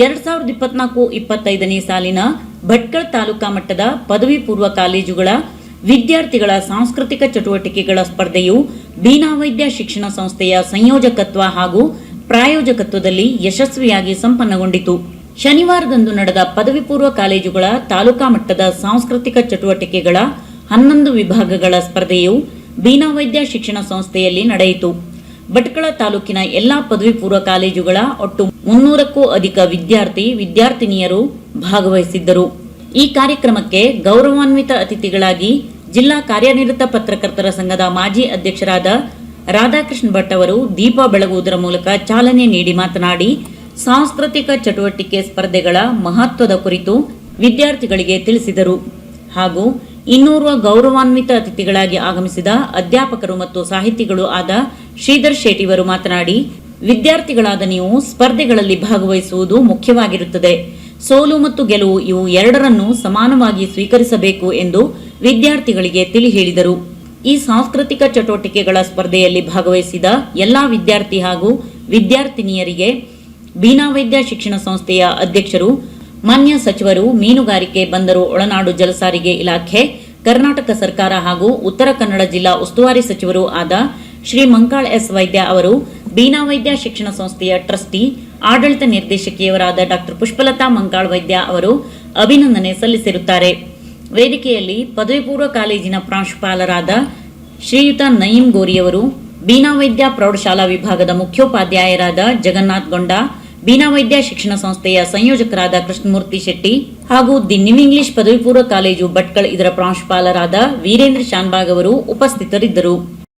ಎರಡ್ ಸಾವಿರದ ಇಪ್ಪತ್ನಾಲ್ಕು ಇಪ್ಪತ್ತೈದನೇ ಸಾಲಿನ ಭಟ್ಕಳ ತಾಲೂಕಾ ಮಟ್ಟದ ಪದವಿ ಪೂರ್ವ ಕಾಲೇಜುಗಳ ವಿದ್ಯಾರ್ಥಿಗಳ ಸಾಂಸ್ಕೃತಿಕ ಚಟುವಟಿಕೆಗಳ ಸ್ಪರ್ಧೆಯು ಬೀನಾವೈದ್ಯ ಶಿಕ್ಷಣ ಸಂಸ್ಥೆಯ ಸಂಯೋಜಕತ್ವ ಹಾಗೂ ಪ್ರಾಯೋಜಕತ್ವದಲ್ಲಿ ಯಶಸ್ವಿಯಾಗಿ ಸಂಪನ್ನಗೊಂಡಿತು. ಶನಿವಾರದಂದು ನಡೆದ ಪದವಿ ಪೂರ್ವ ಕಾಲೇಜುಗಳ ತಾಲೂಕಾ ಮಟ್ಟದ ಸಾಂಸ್ಕೃತಿಕ ಚಟುವಟಿಕೆಗಳ ಹನ್ನೊಂದು ವಿಭಾಗಗಳ ಸ್ಪರ್ಧೆಯು ಬೀನಾವೈದ್ಯ ಶಿಕ್ಷಣ ಸಂಸ್ಥೆಯಲ್ಲಿ ನಡೆಯಿತು. ಭಟ್ಕಳ ತಾಲೂಕಿನ ಎಲ್ಲಾ ಪದವಿ ಪೂರ್ವ ಕಾಲೇಜುಗಳ ಒಟ್ಟು ಮುನ್ನೂರಕ್ಕೂ ಅಧಿಕ ವಿದ್ಯಾರ್ಥಿ, ವಿದ್ಯಾರ್ಥಿನಿಯರು ಭಾಗವಹಿಸಿದ್ದರು. ಈ ಕಾರ್ಯಕ್ರಮಕ್ಕೆ ಗೌರವಾನ್ವಿತ ಅತಿಥಿಗಳಾಗಿ ಜಿಲ್ಲಾ ಕಾರ್ಯನಿರತ ಪತ್ರಕರ್ತರ ಸಂಘದ ಮಾಜಿ ಅಧ್ಯಕ್ಷರಾದ ರಾಧಾಕೃಷ್ಣ ಭಟ್ ಅವರು ದೀಪ ಬೆಳಗುವುದರ ಮೂಲಕ ಚಾಲನೆ ನೀಡಿ ಮಾತನಾಡಿ, ಸಾಂಸ್ಕೃತಿಕ ಚಟುವಟಿಕೆ ಸ್ಪರ್ಧೆಗಳ ಮಹತ್ವದ ಕುರಿತು ವಿದ್ಯಾರ್ಥಿಗಳಿಗೆ ತಿಳಿಸಿದರು. ಹಾಗೂ ಇನ್ನೋರ್ವ ಗೌರವಾನ್ವಿತ ಅತಿಥಿಗಳಾಗಿ ಆಗಮಿಸಿದ ಅಧ್ಯಾಪಕರು ಮತ್ತು ಸಾಹಿತಿಗಳು ಆದ ಶ್ರೀಧರ್ ಶೆಟ್ಟಿಯವರು ಮಾತನಾಡಿ, ವಿದ್ಯಾರ್ಥಿಗಳಾದ ನೀವು ಸ್ಪರ್ಧೆಗಳಲ್ಲಿ ಭಾಗವಹಿಸುವುದು ಮುಖ್ಯವಾಗಿರುತ್ತದೆ. ಸೋಲು ಮತ್ತು ಗೆಲುವು ಇವು ಎರಡರನ್ನು ಸಮಾನವಾಗಿ ಸ್ವೀಕರಿಸಬೇಕು ಎಂದು ವಿದ್ಯಾರ್ಥಿಗಳಿಗೆ ತಿಳಿ ಹೇಳಿದರು ಈ ಸಾಂಸ್ಕೃತಿಕ ಚಟುವಟಿಕೆಗಳ ಸ್ಪರ್ಧೆಯಲ್ಲಿ ಭಾಗವಹಿಸಿದ ಎಲ್ಲಾ ವಿದ್ಯಾರ್ಥಿ ಹಾಗೂ ವಿದ್ಯಾರ್ಥಿನಿಯರಿಗೆ ಬೀನಾವೈದ್ಯ ಶಿಕ್ಷಣ ಸಂಸ್ಥೆಯ ಅಧ್ಯಕ್ಷರು ಮಾನ್ಯ ಸಚಿವರು ಮೀನುಗಾರಿಕೆ ಬಂದರು ಒಳನಾಡು ಜಲಸಾರಿಗೆ ಇಲಾಖೆ, ಕರ್ನಾಟಕ ಸರ್ಕಾರ ಹಾಗೂ ಉತ್ತರ ಕನ್ನಡ ಜಿಲ್ಲಾ ಉಸ್ತುವಾರಿ ಸಚಿವರು ಆದ ಶ್ರೀ ಮಂಕಾಳ್ ಎಸ್ ವೈದ್ಯ ಅವರು, ಬೀನಾ ವೈದ್ಯ ಶಿಕ್ಷಣ ಸಂಸ್ಥೆಯ ಟ್ರಸ್ಟಿ, ಆಡಳಿತ ನಿರ್ದೇಶಕಿಯವರಾದ ಡಾಕ್ಟರ್ ಪುಷ್ಪಲತಾ ಮಂಕಾಳ್ ವೈದ್ಯ ಅವರು ಅಭಿನಂದನೆ ಸಲ್ಲಿಸಿರುತ್ತಾರೆ. ವೇದಿಕೆಯಲ್ಲಿ ಪದವಿ ಪೂರ್ವ ಕಾಲೇಜಿನ ಪ್ರಾಂಶುಪಾಲರಾದ ಶ್ರೀಯುತ ನಯೀಂ ಗೋರಿಯವರು ಬೀನಾ ವೈದ್ಯ ಪ್ರೌಢಶಾಲಾ ವಿಭಾಗದ ಮುಖ್ಯೋಪಾಧ್ಯಾಯರಾದ ಜಗನ್ನಾಥ್ ಗೊಂಡ ಬೀನಾವೈದ್ಯ ಶಿಕ್ಷಣ ಸಂಸ್ಥೆಯ ಸಂಯೋಜಕರಾದ ಕೃಷ್ಣಮೂರ್ತಿ ಶೆಟ್ಟಿ ಹಾಗೂ ದಿ ನ್ಯೂ ಇಂಗ್ಲಿಷ್ ಪದವಿ ಪೂರ್ವ ಕಾಲೇಜು ಭಟ್ಕಳ ಇದರ ಪ್ರಾಂಶುಪಾಲರಾದ ವೀರೇಂದ್ರ ಶಾನ್ಬಾಗ್ ಅವರು ಉಪಸ್ಥಿತರಿದ್ದರು.